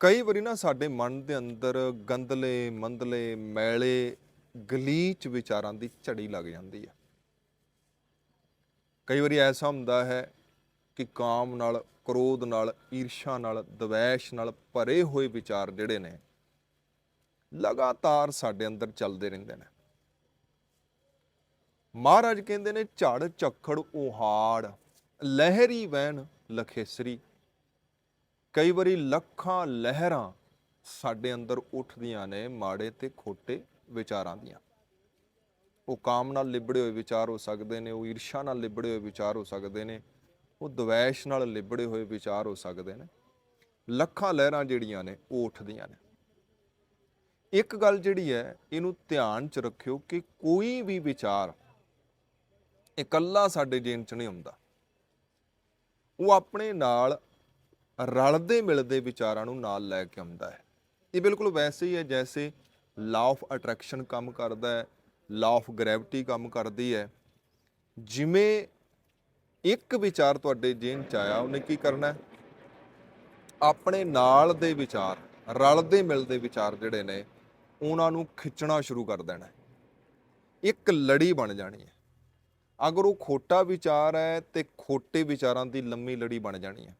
ਕਈ ਵਾਰੀ ਨਾ ਸਾਡੇ ਮਨ ਦੇ ਅੰਦਰ ਗੰਦਲੇ ਮੰਦਲੇ ਮੈਲੇ, ਗਲੀਚ ਵਿਚਾਰਾਂ ਦੀ ਝੜੀ ਲੱਗ ਜਾਂਦੀ ਹੈ ਕਈ ਵਾਰੀ ਐਸਾ ਹੁੰਦਾ ਹੈ ਕਿ ਕਾਮ ਨਾਲ, ਕ੍ਰੋਧ ਨਾਲ, ਈਰਸ਼ਾ ਨਾਲ, ਦਵੈਸ਼ ਨਾਲ ਭਰੇ ਹੋਏ ਵਿਚਾਰ ਜਿਹੜੇ ਨੇ, ਲਗਾਤਾਰ ਸਾਡੇ ਅੰਦਰ ਚੱਲਦੇ ਰਹਿੰਦੇ ਨੇ। ਮਹਾਰਾਜ ਕਹਿੰਦੇ ਨੇ, ਝੜ, ਝੱਖੜ, ਉਹਾੜ, ਲਹਿਰੀ, ਵਹਿਣ, ਲਖੇਸਰੀ ਕਈ ਵਾਰੀ ਲੱਖਾਂ ਲਹਿਰਾਂ ਸਾਡੇ ਅੰਦਰ ਉੱਠਦੀਆਂ ਨੇ ਮਾੜੇ ਤੇ ਖੋਟੇ ਵਿਚਾਰਾਂ ਦੀਆਂ। ਉਹ ਕਾਮ ਨਾਲ ਲਿਬੜੇ ਹੋਏ ਵਿਚਾਰ ਹੋ ਸਕਦੇ ਨੇ, ਉਹ ਈਰਸ਼ਾ ਨਾਲ ਲਿਬੜੇ ਹੋਏ ਵਿਚਾਰ ਹੋ ਸਕਦੇ ਨੇ, ਉਹ ਦਵੈਸ਼ ਨਾਲ ਲਿਬੜੇ ਹੋਏ ਵਿਚਾਰ ਹੋ ਸਕਦੇ ਨੇ। ਲੱਖਾਂ ਲਹਿਰਾਂ ਜਿਹੜੀਆਂ ਨੇ, ਉਹ ਉੱਠਦੀਆਂ ਨੇ। ਇੱਕ ਗੱਲ ਜਿਹੜੀ ਹੈ, ਇਹਨੂੰ ਧਿਆਨ 'ਚ ਰੱਖਿਓ ਕਿ ਕੋਈ ਵੀ ਵਿਚਾਰ ਇਕੱਲਾ ਸਾਡੇ ਜੀਣ 'ਚ ਨਹੀਂ ਹੁੰਦਾ। ਉਹ ਆਪਣੇ ਨਾਲ ਰਲਦੇ ਮਿਲਦੇ ਵਿਚਾਰਾਂ ਨੂੰ ਨਾਲ ਲੈ ਕੇ ਆਉਂਦਾ ਹੈ। ਇਹ ਬਿਲਕੁਲ ਵੈਸੇ ਹੀ ਹੈ ਜੈਸੇ ਲਾਅ ਆਫ ਅਟਰੈਕਸ਼ਨ ਕੰਮ ਕਰਦਾ ਹੈ ਲਾ ਆਫ ਗ੍ਰੈਵਿਟੀ ਕੰਮ ਕਰਦੀ ਹੈ। ਜਿਵੇਂ ਇੱਕ ਵਿਚਾਰ ਤੁਹਾਡੇ ਜੇਨ ਚ ਆਇਆ, ਉਹਨੇ ਕੀ ਕਰਨਾ ਆਪਣੇ ਨਾਲ ਦੇ ਵਿਚਾਰ, ਰਲਦੇ ਮਿਲਦੇ ਵਿਚਾਰ ਜਿਹੜੇ ਨੇ, ਉਹਨਾਂ ਨੂੰ ਖਿੱਚਣਾ ਸ਼ੁਰੂ ਕਰ ਦੇਣਾ ਇੱਕ ਲੜੀ ਬਣ ਜਾਣੀ ਹੈ। ਅਗਰ ਉਹ ਖੋਟਾ ਵਿਚਾਰ ਹੈ ਤੇ ਖੋਟੇ ਵਿਚਾਰਾਂ ਦੀ ਲੰਮੀ ਲੜੀ ਬਣ ਜਾਣੀ ਹੈ।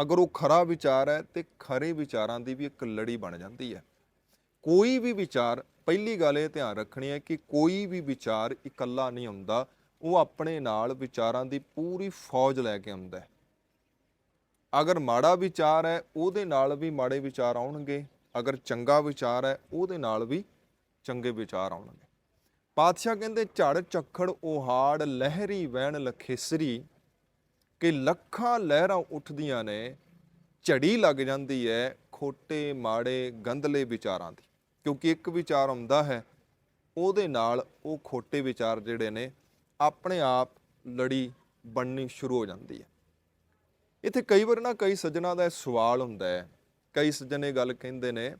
ਅਗਰ ਉਹ ਖਰਾ ਵਿਚਾਰ ਹੈ ਤੇ ਖਰੇ ਵਿਚਾਰਾਂ ਦੀ ਵੀ ਇੱਕ ਲੜੀ ਬਣ ਜਾਂਦੀ ਹੈ। ਕੋਈ ਵੀ ਵਿਚਾਰ, ਪਹਿਲੀ ਗੱਲ ਇਹ ਧਿਆਨ ਰੱਖਣੀ ਹੈ ਕਿ ਕੋਈ ਵੀ ਵਿਚਾਰ ਇਕੱਲਾ ਨਹੀਂ ਹੁੰਦਾ, ਉਹ ਆਪਣੇ ਨਾਲ ਵਿਚਾਰਾਂ ਦੀ ਪੂਰੀ ਫੌਜ ਲੈ ਕੇ ਆਉਂਦਾ ਹੈ। ਅਗਰ ਮਾੜਾ ਵਿਚਾਰ ਹੈ, ਉਹਦੇ ਨਾਲ ਵੀ ਮਾੜੇ ਵਿਚਾਰ ਆਉਣਗੇ। ਅਗਰ ਚੰਗਾ ਵਿਚਾਰ ਹੈ, ਉਹਦੇ ਨਾਲ ਵੀ ਚੰਗੇ ਵਿਚਾਰ ਆਉਣਗੇ। ਪਾਤਸ਼ਾਹ ਕਹਿੰਦੇ, ਝੜ ਝੱਖੜ ਉਹਾੜ ਲਹਿਰੀ, ਵਹਿਣ, ਲਖੇਸਰੀ ਕਿ ਲੱਖਾਂ ਲਹਿਰਾਂ ਉੱਠਦੀਆਂ ਨੇ, ਝੜੀ ਲੱਗ ਜਾਂਦੀ ਹੈ ਖੋਟੇ, ਮਾੜੇ ਗੰਦਲੇ ਵਿਚਾਰਾਂ ਦੀ। ਕਿਉਂਕਿ ਇੱਕ ਵਿਚਾਰ ਆਉਂਦਾ ਹੈ, ਉਹਦੇ ਨਾਲ ਉਹ ਖੋਟੇ ਵਿਚਾਰ ਜਿਹੜੇ ਨੇ, ਆਪਣੇ ਆਪ ਲੜੀ ਬਣਨੀ ਸ਼ੁਰੂ ਹੋ ਜਾਂਦੀ ਹੈ। ਇੱਥੇ ਕਈ ਵਾਰ ਨਾ ਕਈ ਸੱਜਣਾ ਦਾ ਸਵਾਲ ਹੁੰਦਾ ਹੈ। ਕਈ ਸੱਜਣ ਇਹ ਗੱਲ ਕਹਿੰਦੇ ਨੇ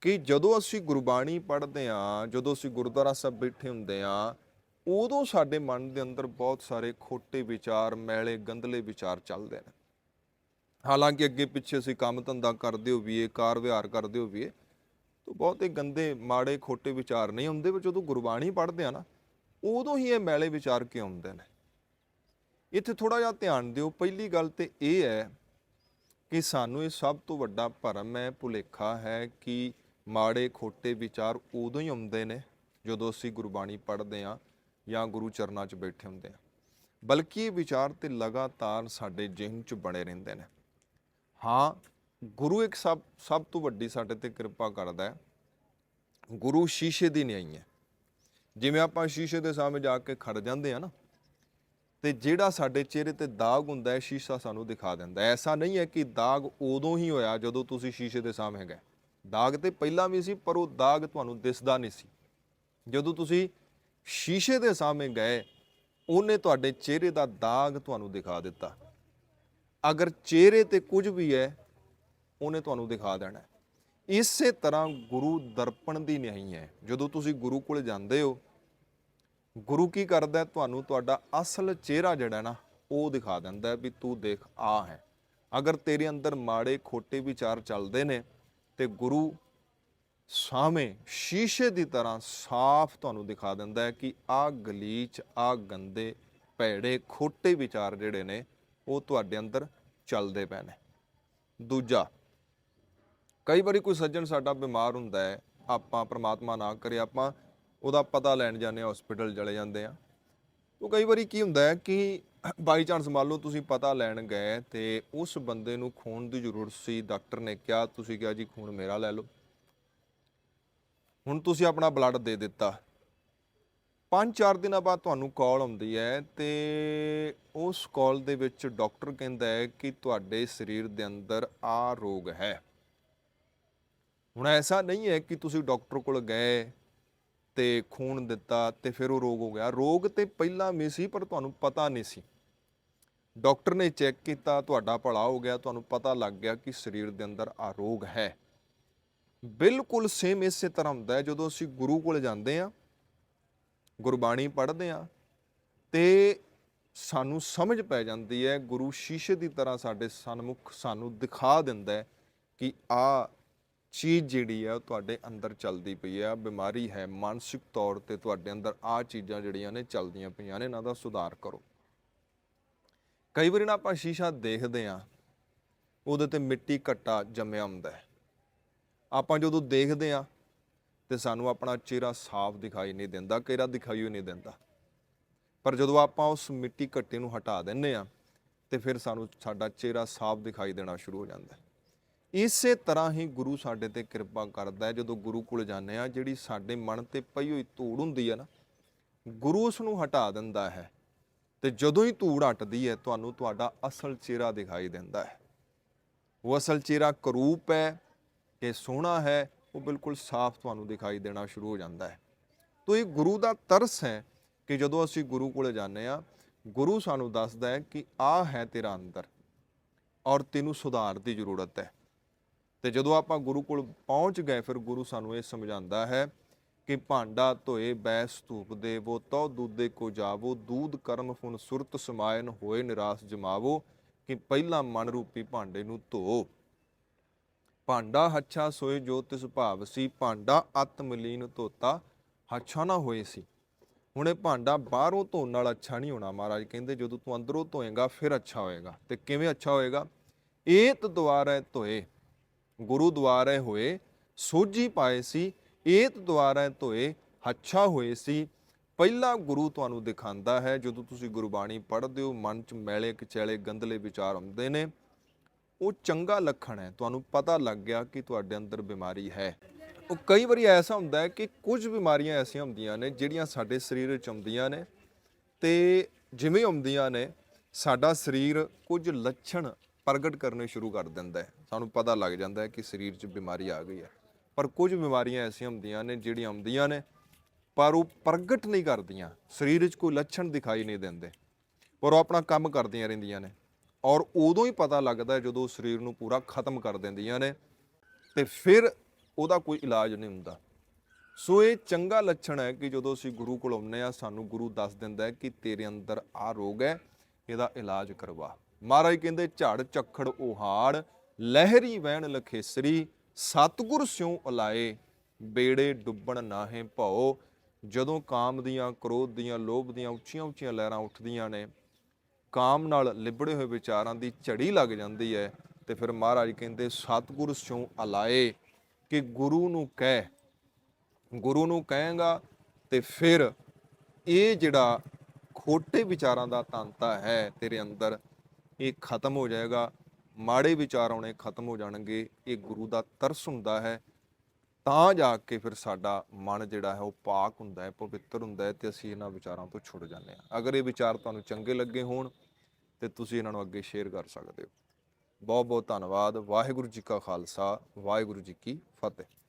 ਕਿ ਜਦੋਂ ਅਸੀਂ ਗੁਰਬਾਣੀ ਪੜ੍ਹਦੇ ਹਾਂ, ਜਦੋਂ ਅਸੀਂ ਗੁਰਦੁਆਰਾ ਸਾਹਿਬ ਬੈਠੇ ਹੁੰਦੇ ਹਾਂ ਉਦੋਂ ਸਾਡੇ ਮਨ ਦੇ ਅੰਦਰ ਬਹੁਤ ਸਾਰੇ ਖੋਟੇ ਵਿਚਾਰ, ਮੈਲੇ ਗੰਦਲੇ ਵਿਚਾਰ ਚੱਲਦੇ ਨੇ। ਹਾਲਾਂਕਿ ਅੱਗੇ ਪਿੱਛੇ ਅਸੀਂ ਕੰਮ ਧੰਦਾ ਕਰਦੇ ਹੋਈਏ, ਕਾਰ ਵਿਹਾਰ ਕਰਦੇ ਹੋਈਏ, ਤਾਂ ਬਹੁਤੇ ਗੰਦੇ, ਮਾੜੇ, ਖੋਟੇ ਵਿਚਾਰ ਨਹੀਂ ਆਉਂਦੇ ਪਰ ਜਦੋਂ ਗੁਰਬਾਣੀ ਪੜ੍ਹਦੇ ਆ ਨਾ, ਉਦੋਂ ਹੀ ਇਹ ਮੈਲੇ ਵਿਚਾਰ ਕਿਉਂ ਆਉਂਦੇ ਨੇ? ਇੱਥੇ ਥੋੜਾ ਜਿਹਾ ਧਿਆਨ ਦਿਓ। ਪਹਿਲੀ ਗੱਲ ਤੇ ਇਹ ਹੈ ਕਿ ਸਾਨੂੰ ਇਹ ਸਭ ਤੋਂ ਵੱਡਾ ਭਰਮ ਹੈ, ਭੁਲੇਖਾ ਹੈ ਕਿ ਮਾੜੇ, ਖੋਟੇ ਵਿਚਾਰ ਉਦੋਂ ਹੀ ਆਉਂਦੇ ਨੇ ਜਦੋਂ ਅਸੀਂ ਗੁਰਬਾਣੀ ਪੜ੍ਹਦੇ ਹਾਂ। ਜਾਂ ਗੁਰੂ ਚਰਨਾਂ 'ਚ ਬੈਠੇ ਹੁੰਦੇ ਆ। ਬਲਕਿ ਇਹ ਵਿਚਾਰ ਤੇ ਲਗਾਤਾਰ ਸਾਡੇ ਜਿਹਨ 'ਚ ਬਣੇ ਰਹਿੰਦੇ ਨੇ। ਹਾਂ, ਗੁਰੂ ਇੱਕ ਸਭ ਸਭ ਤੋਂ ਵੱਡੀ ਸਾਡੇ ਤੇ ਕਿਰਪਾ ਕਰਦਾ ਹੈ। ਗੁਰੂ ਸ਼ੀਸ਼ੇ ਦੀ ਨਿਆਈ ਹੈ। ਜਿਵੇਂ ਆਪਾਂ ਸ਼ੀਸ਼ੇ ਦੇ ਸਾਹਮਣੇ ਜਾ ਕੇ ਖੜ ਜਾਂਦੇ ਆ ਨਾ, ਤੇ ਜਿਹੜਾ ਸਾਡੇ ਚਿਹਰੇ ਤੇ ਦਾਗ ਹੁੰਦਾ ਹੈ, ਸ਼ੀਸ਼ਾ ਸਾਨੂੰ ਦਿਖਾ ਦਿੰਦਾ ਹੈ। ਐਸਾ ਨਹੀਂ ਹੈ ਕਿ ਦਾਗ ਉਦੋਂ ਹੀ ਹੋਇਆ ਜਦੋਂ ਤੁਸੀਂ ਸ਼ੀਸ਼ੇ ਦੇ ਸਾਹਮਣੇ ਗਏ ਦਾਗ ਤੇ ਪਹਿਲਾਂ ਵੀ ਸੀ, ਪਰ ਉਹ ਦਾਗ ਤੁਹਾਨੂੰ ਦਿਸਦਾ ਨਹੀਂ ਸੀ। ਜਦੋਂ ਤੁਸੀਂ ਸ਼ੀਸ਼ੇ ਦੇ ਸਾਹਮਣੇ ਗਏ, ਉਹਨੇ ਤੁਹਾਡੇ ਚਿਹਰੇ ਦਾ ਦਾਗ ਤੁਹਾਨੂੰ ਦਿਖਾ ਦਿੱਤਾ। ਅਗਰ ਚਿਹਰੇ ਤੇ ਕੁਝ ਵੀ ਹੈ, ਉਹਨੇ ਤੁਹਾਨੂੰ ਦਿਖਾ ਦੇਣਾ। ਇਸੇ ਤਰ੍ਹਾਂ ਗੁਰੂ ਦਰਪਣ ਦੀ ਨਹੀਂ ਹੈ। ਜਦੋਂ ਤੁਸੀਂ ਗੁਰੂ ਕੋਲ ਜਾਂਦੇ ਹੋ, ਗੁਰੂ ਕੀ ਕਰਦਾ ਤੁਹਾਨੂੰ ਤੁਹਾਡਾ ਅਸਲ ਚਿਹਰਾ ਜਿਹੜਾ ਨਾ, ਉਹ ਦਿਖਾ ਦਿੰਦਾ ਵੀ ਤੂੰ ਦੇਖ ਆ ਹੈ। ਅਗਰ ਤੇਰੇ ਅੰਦਰ ਮਾੜੇ ਖੋਟੇ ਵਿਚਾਰ ਚੱਲਦੇ ਨੇ, ਤੇ ਗੁਰੂ ਸਾਹਮਣੇ ਸ਼ੀਸ਼ੇ ਦੀ ਤਰ੍ਹਾਂ ਸਾਫ਼ ਤੁਹਾਨੂੰ ਦਿਖਾ ਦਿੰਦਾ ਹੈ ਕਿ ਆ ਗਲੀਚ ਆ ਗੰਦੇ ਭੈੜੇ, ਖੋਟੇ ਵਿਚਾਰ ਜਿਹੜੇ ਨੇ, ਉਹ ਤੁਹਾਡੇ ਅੰਦਰ ਚੱਲਦੇ ਪਏ ਨੇ। ਦੂਜਾ, ਕਈ ਵਾਰੀ ਕੋਈ ਸੱਜਣ ਸਾਡਾ ਬਿਮਾਰ ਹੁੰਦਾ ਹੈ, ਆਪਾਂ ਪ੍ਰਮਾਤਮਾ ਨਾ ਕਰੇ, ਆਪਾਂ ਉਹਦਾ ਪਤਾ ਲੈਣ ਜਾਂਦੇ ਆ ਹਸਪੀਟਲ ਚਲੇ ਜਾਂਦੇ ਆ ਉਹ ਕਈ ਵਾਰੀ ਕੀ ਹੁੰਦਾ ਹੈ ਕਿ ਬਾਈ ਚਾਂਸ ਮੰਨ ਲਓ ਤੁਸੀਂ ਪਤਾ ਲੈਣ ਗਏ ਤੇ ਉਸ ਬੰਦੇ ਨੂੰ ਖੂਨ ਦੀ ਜ਼ਰੂਰਤ ਸੀ ਡਾਕਟਰ ਨੇ ਕਿਹਾ, ਤੁਸੀਂ ਕਿਹਾ ਜੀ ਖੂਨ ਮੇਰਾ ਲੈ ਲਓ। ਹੁਣ ਤੁਸੀਂ ਆਪਣਾ ਬਲੱਡ ਦੇ ਦਿੱਤਾ। ਪੰਜ ਚਾਰ ਦਿਨਾਂ ਬਾਅਦ ਤੁਹਾਨੂੰ ਕਾਲ ਆਉਂਦੀ ਹੈ ਤੇ ਉਸ ਕਾਲ ਦੇ ਵਿੱਚ ਡਾਕਟਰ ਕਹਿੰਦਾ ਹੈ ਕਿ ਤੁਹਾਡੇ ਸਰੀਰ ਦੇ ਅੰਦਰ ਆ ਰੋਗ ਹੈ। ਹੁਣ ਐਸਾ ਨਹੀਂ ਹੈ ਕਿ ਤੁਸੀਂ ਡਾਕਟਰ ਕੋਲ ਗਏ ਤੇ ਖੂਨ ਦਿੱਤਾ ਤੇ ਫਿਰ ਉਹ ਰੋਗ ਹੋ ਗਿਆ। ਰੋਗ ਤੇ ਪਹਿਲਾਂ ਵੀ ਸੀ, ਪਰ ਤੁਹਾਨੂੰ ਪਤਾ ਨਹੀਂ ਸੀ। ਡਾਕਟਰ ਨੇ ਚੈੱਕ ਕੀਤਾ, ਤੁਹਾਡਾ ਭਲਾ ਹੋ ਗਿਆ, ਤੁਹਾਨੂੰ ਪਤਾ ਲੱਗ ਗਿਆ ਕਿ ਸਰੀਰ ਦੇ ਅੰਦਰ ਆ ਰੋਗ ਹੈ। ਬਿਲਕੁਲ ਸੇਮ ਇਸੇ ਤਰ੍ਹਾਂ ਹੁੰਦਾ ਹੈ, ਜਦੋਂ ਅਸੀਂ ਗੁਰੂ ਕੋਲ ਜਾਂਦੇ ਆ ਗੁਰਬਾਣੀ ਪੜ੍ਹਦੇ ਆ ਤੇ ਸਾਨੂੰ ਸਮਝ ਪੈ ਜਾਂਦੀ ਹੈ, ਗੁਰੂ ਸ਼ੀਸ਼ੇ ਦੀ ਤਰ੍ਹਾਂ ਸਾਡੇ ਸਨਮੁਖ ਸਾਨੂੰ ਦਿਖਾ ਦਿੰਦਾ ਹੈ ਕਿ ਆ ਚੀਜ਼ ਜਿਹੜੀ ਆ ਉਹ ਤੁਹਾਡੇ ਅੰਦਰ ਚੱਲਦੀ ਪਈ ਆ ਬਿਮਾਰੀ ਹੈ, ਮਾਨਸਿਕ ਤੌਰ ਤੇ ਤੁਹਾਡੇ ਅੰਦਰ ਆ ਚੀਜ਼ਾਂ ਜਿਹੜੀਆਂ ਨੇ ਚੱਲਦੀਆਂ ਪਈਆਂ ਨੇ, ਇਹਨਾਂ ਦਾ ਸੁਧਾਰ ਕਰੋ। ਕਈ ਵਾਰੀ ਨਾ ਆਪਾਂ ਸ਼ੀਸ਼ਾ ਦੇਖਦੇ ਆ ਉਹਦੇ ਤੇ ਮਿੱਟੀ ਘੱਟਾ ਜੰਮਿਆ ਹੁੰਦਾ ਹੈ। ਆਪਾਂ ਜਦੋਂ ਦੇਖਦੇ ਆ ਤੇ ਸਾਨੂੰ ਆਪਣਾ ਚਿਹਰਾ ਸਾਫ਼ ਦਿਖਾਈ ਨਹੀਂ ਦਿੰਦਾ, ਕਿਹੜਾ ਦਿਖਾਈ ਨਹੀਂ ਦਿੰਦਾ। ਪਰ ਜਦੋਂ ਆਪਾਂ ਉਸ ਮਿੱਟੀ ਘੱਟੇ ਨੂੰ ਹਟਾ ਦਿੰਨੇ ਆ ਤੇ ਫਿਰ ਸਾਨੂੰ ਸਾਡਾ ਚਿਹਰਾ ਸਾਫ਼ ਦਿਖਾਈ ਦੇਣਾ ਸ਼ੁਰੂ ਹੋ ਜਾਂਦਾ ਇਸੇ ਤਰ੍ਹਾਂ ਹੀ ਗੁਰੂ ਸਾਡੇ ਤੇ ਕਿਰਪਾ ਕਰਦਾ ਹੈ, ਜਦੋਂ ਗੁਰੂ ਕੋਲ ਜਾਂਦੇ ਆ ਜਿਹੜੀ ਸਾਡੇ ਮਨ ਤੇ ਪਈ ਹੋਈ ਧੂੜ ਹੁੰਦੀ ਹੈ ਨਾ, ਗੁਰੂ ਉਸ ਨੂੰ ਹਟਾ ਦਿੰਦਾ ਹੈ ਤੇ ਜਦੋਂ ਹੀ ਧੂੜ ਹਟਦੀ ਹੈ, ਤੁਹਾਨੂੰ ਤੁਹਾਡਾ ਅਸਲ ਚਿਹਰਾ ਦਿਖਾਈ ਦਿੰਦਾ ਹੈ। ਉਹ ਅਸਲ ਚਿਹਰਾ ਕਰੂਪ ਹੈ ਕਿ ਸੋਹਣਾ ਹੈ, ਉਹ ਬਿਲਕੁਲ ਸਾਫ਼ ਤੁਹਾਨੂੰ ਦਿਖਾਈ ਦੇਣਾ ਸ਼ੁਰੂ ਹੋ ਜਾਂਦਾ ਹੈ। ਤੋ ਇਹ ਗੁਰੂ ਦਾ ਤਰਸ ਹੈ ਕਿ ਜਦੋਂ ਅਸੀਂ ਗੁਰੂ ਕੋਲ ਜਾਂਦੇ ਆ ਗੁਰੂ ਸਾਨੂੰ ਦੱਸਦਾ ਹੈ ਕਿ ਆ ਹੈ ਤੇਰਾ ਅੰਦਰ ਔਰ ਤੈਨੂੰ ਸੁਧਾਰ ਦੀ ਜ਼ਰੂਰਤ ਹੈ। ਤੇ ਜਦੋਂ ਆਪਾਂ ਗੁਰੂ ਕੋਲ ਪਹੁੰਚ ਗਏ, ਫਿਰ ਗੁਰੂ ਸਾਨੂੰ ਇਹ ਸਮਝਾਉਂਦਾ ਹੈ ਕਿ ਭਾਂਡਾ ਧੋਏ ਬੈਸ ਧੂਪ ਦੇਵੋ ਤਉ ਦੂਦੇ ਕੋ ਜਾਵੋ, ਦੂਧ ਕਰਮ ਫੁਨ ਸੁਰਤ ਸਮਾਇਨ ਹੋਏ ਨਿਰਾਸ ਜਮਾਵੋ, ਕਿ ਪਹਿਲਾ ਮਨ ਰੂਪੀ ਭਾਂਡੇ ਨੂੰ ਧੋ। ਭਾਂਡਾ ਹੱਛਾ ਸੋਏ ਜੋ ਤਿਸ ਭਾਵ ਸੀ, ਭਾਂਡਾ ਅਤ ਮਲੀਨ ਧੋਤਾ, ਹੱਛਾ ਨਾ ਹੋਏ ਸੀ। ਹੁਣ ਇਹ ਭਾਂਡਾ ਬਾਹਰੋਂ ਧੋਣ ਨਾਲ ਅੱਛਾ ਨਹੀਂ ਹੋਣਾ ਮਹਾਰਾਜ, ਕਹਿੰਦੇ ਜਦੋਂ ਤੂੰ ਅੰਦਰੋਂ ਧੋਏਗਾ, ਫਿਰ ਅੱਛਾ ਹੋਏਗਾ। ਤੇ ਕਿਵੇਂ ਅੱਛਾ ਹੋਏਗਾ? ਏਤ ਦੁਆਰੈ ਧੋਏ, ਗੁਰੂ ਦੁਆਰੇ ਹੋਏ, ਸੋਝੀ ਪਾਏ ਸੀ। ਏਤ ਦੁਆਰੈ ਧੋਏ, ਹੱਛਾ ਹੋਏ ਸੀ। ਪਹਿਲਾ ਗੁਰੂ ਤੁਹਾਨੂੰ ਦਿਖਾਉਂਦਾ ਹੈ, ਜਦੋਂ ਤੁਸੀਂ ਗੁਰਬਾਣੀ ਪੜ੍ਹਦੇ ਹੋ, ਮਨ ਚ ਮੈਲੇ ਕਚੈਲੇ ਗੰਦਲੇ ਵਿਚਾਰ ਆਉਂਦੇ ਨੇ। ਉਹ ਚੰਗਾ ਲੱਖਣ ਹੈ। ਤੁਹਾਨੂੰ ਪਤਾ ਲੱਗ ਗਿਆ ਕਿ ਤੁਹਾਡੇ ਅੰਦਰ ਬਿਮਾਰੀ ਹੈ। ਉਹ ਕਈ ਵਾਰੀ ਐਸਾ ਹੁੰਦਾ ਹੈ ਕਿ ਕੁਝ ਬਿਮਾਰੀਆਂ ਐਸੀਆਂ ਹੁੰਦੀਆਂ ਨੇ ਜਿਹੜੀਆਂ ਸਾਡੇ ਸਰੀਰ ਵਿੱਚ ਆਉਂਦੀਆਂ ਨੇ ਤੇ ਜਿਵੇਂ ਆਉਂਦੀਆਂ ਨੇ, ਸਾਡਾ ਸਰੀਰ ਕੁਝ ਲੱਛਣ ਪ੍ਰਗਟ ਕਰਨੇ ਸ਼ੁਰੂ ਕਰ ਦਿੰਦਾ ਹੈ। ਸਾਨੂੰ ਪਤਾ ਲੱਗ ਜਾਂਦਾ ਹੈ ਕਿ ਸਰੀਰ 'ਚ ਬਿਮਾਰੀ ਆ ਗਈ ਹੈ। ਪਰ ਕੁਝ ਬਿਮਾਰੀਆਂ ਐਸੀਆਂ ਹੁੰਦੀਆਂ ਨੇ ਜਿਹੜੀਆਂ ਆਉਂਦੀਆਂ ਨੇ, ਪਰ ਉਹ ਪ੍ਰਗਟ ਨਹੀਂ ਕਰਦੀਆਂ। ਸਰੀਰ 'ਚ ਕੋਈ ਲੱਛਣ ਦਿਖਾਈ ਨਹੀਂ ਦਿੰਦੇ। ਪਰ ਉਹ ਆਪਣਾ ਕੰਮ ਕਰਦੀਆਂ ਰਹਿੰਦੀਆਂ ਨੇ। ਔਰ ਉਦੋਂ ਹੀ ਪਤਾ ਲੱਗਦਾ ਜਦੋਂ ਸਰੀਰ ਨੂੰ ਪੂਰਾ ਖਤਮ ਕਰ ਦਿੰਦੀਆਂ ਨੇ ਤੇ ਫਿਰ ਉਹਦਾ ਕੋਈ ਇਲਾਜ ਨਹੀਂ ਹੁੰਦਾ। ਸੋ ਇਹ ਚੰਗਾ ਲੱਛਣ ਹੈ ਕਿ ਜਦੋਂ ਅਸੀਂ ਗੁਰੂ ਕੋਲ ਆਉਂਦੇ ਆ ਸਾਨੂੰ ਗੁਰੂ ਦੱਸ ਦਿੰਦਾ ਹੈ ਕਿ ਤੇਰੇ ਅੰਦਰ ਆ ਰੋਗ ਹੈ, ਇਹਦਾ ਇਲਾਜ ਕਰਵਾ। ਮਹਾਰਾਜ ਕਹਿੰਦੇ, ਝੜ ਚੱਖੜ ਉਹਾੜ, ਲਹਿਰੀ, ਵਹਿਣ, ਲਖੇਸਰੀ, ਸਤਗੁਰ ਸਿਉ ਉਲਾਏ ਬੇੜੇ ਡੁੱਬਣ ਨਾਹੇ ਭਉ। ਜਦੋਂ ਕਾਮ ਦੀਆਂ, ਕ੍ਰੋਧ ਦੀਆਂ, ਲੋਭ ਦੀਆਂ ਉੱਚੀਆਂ ਉੱਚੀਆਂ ਲਹਿਰਾਂ ਉੱਠਦੀਆਂ ਨੇ ਕਾਮ ਨਾਲ ਲਿਬੜੇ ਹੋਏ ਵਿਚਾਰਾਂ ਦੀ ਝੜੀ ਲੱਗ ਜਾਂਦੀ ਹੈ ਤੇ ਫਿਰ ਮਹਾਰਾਜ ਕਹਿੰਦੇ, ਸਤਿਗੁਰ ਸਿਉ ਅਲਾਏ, ਕਿ ਗੁਰੂ ਨੂੰ ਕਹਿ, ਗੁਰੂ ਨੂੰ ਕਹੇਗਾ ਤੇ ਫਿਰ ਇਹ ਜਿਹੜਾ ਖੋਟੇ ਵਿਚਾਰਾਂ ਦਾ ਤਾਂਤਾ ਹੈ ਤੇਰੇ ਅੰਦਰ, ਇਹ ਖਤਮ ਹੋ ਜਾਏਗਾ। ਮਾੜੇ ਵਿਚਾਰ ਆਉਣੇ ਖਤਮ ਹੋ ਜਾਣਗੇ। ਇਹ ਗੁਰੂ ਦਾ ਤਰਸ ਹੁੰਦਾ ਹੈ। ਤਾਂ ਜਾ ਕੇ ਫਿਰ ਸਾਡਾ ਮਨ ਜਿਹੜਾ ਹੈ ਉਹ ਪਾਕ ਹੁੰਦਾ ਹੈ, ਪਵਿੱਤਰ ਹੁੰਦਾ ਹੈ ਤੇ ਅਸੀਂ ਇਹਨਾਂ ਵਿਚਾਰਾਂ ਤੋਂ ਛੁੱਟ ਜਾਂਦੇ ਹਾਂ। ਅਗਰ ਇਹ ਵਿਚਾਰ ਤੁਹਾਨੂੰ ਚੰਗੇ ਲੱਗੇ ਹੋਣ ਤੇ ਤੁਸੀਂ ਇਹਨਾਂ ਨੂੰ ਅੱਗੇ ਸ਼ੇਅਰ ਕਰ ਸਕਦੇ ਹੋ। ਬਹੁਤ ਬਹੁਤ ਧੰਨਵਾਦ। ਵਾਹਿਗੁਰੂ ਜੀ ਕਾ ਖਾਲਸਾ, ਵਾਹਿਗੁਰੂ ਜੀ ਕੀ ਫਤਿਹ।